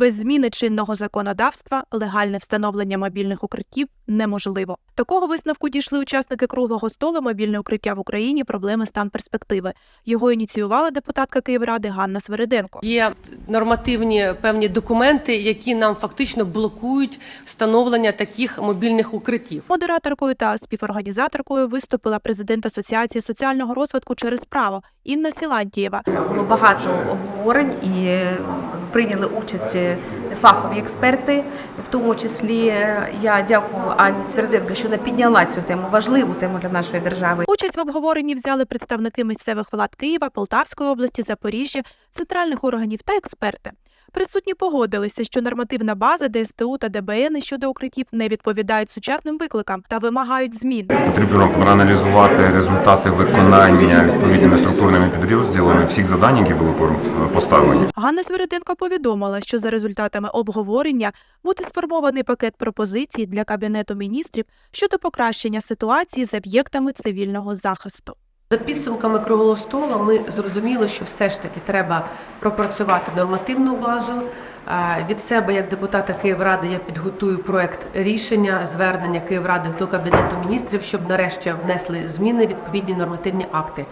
Без зміни чинного законодавства легальне встановлення мобільних укриттів неможливо. Такого висновку дійшли учасники круглого столу мобільне укриття в Україні. Проблеми стан перспективи. Його ініціювала депутатка Київради Ганна Свериденко. Є нормативні певні документи, які нам фактично блокують встановлення таких мобільних укриттів. Модераторкою та співорганізаторкою виступила президент Асоціації соціального розвитку через право Інна Сілантієва. Було багато обговорень і прийняли участь е, фахові експерти. В тому числі е, я дякую Ані Сверденко, що вона підняла цю тему, важливу тему для нашої держави. Участь в обговоренні взяли представники місцевих влад Києва, Полтавської області, Запоріжжя, центральних органів та експерти. Присутні погодилися, що нормативна база ДСТУ та ДБН щодо укриттів не відповідають сучасним викликам та вимагають змін. Потрібно проаналізувати результати виконання відповідними структурними підрозділами всіх завдань, які були поставлені. Ганна Свериденко повідомила, що за результатами обговорення буде сформований пакет пропозицій для кабінету міністрів щодо покращення ситуації з об'єктами цивільного захисту. За підсумками круглого столу ми зрозуміли, що все ж таки треба пропрацювати нормативну базу. Е, Від себе, як депутата Київради, я підготую проект рішення звернення Київради до кабінету міністрів, щоб нарешті внесли зміни відповідні нормативні акти.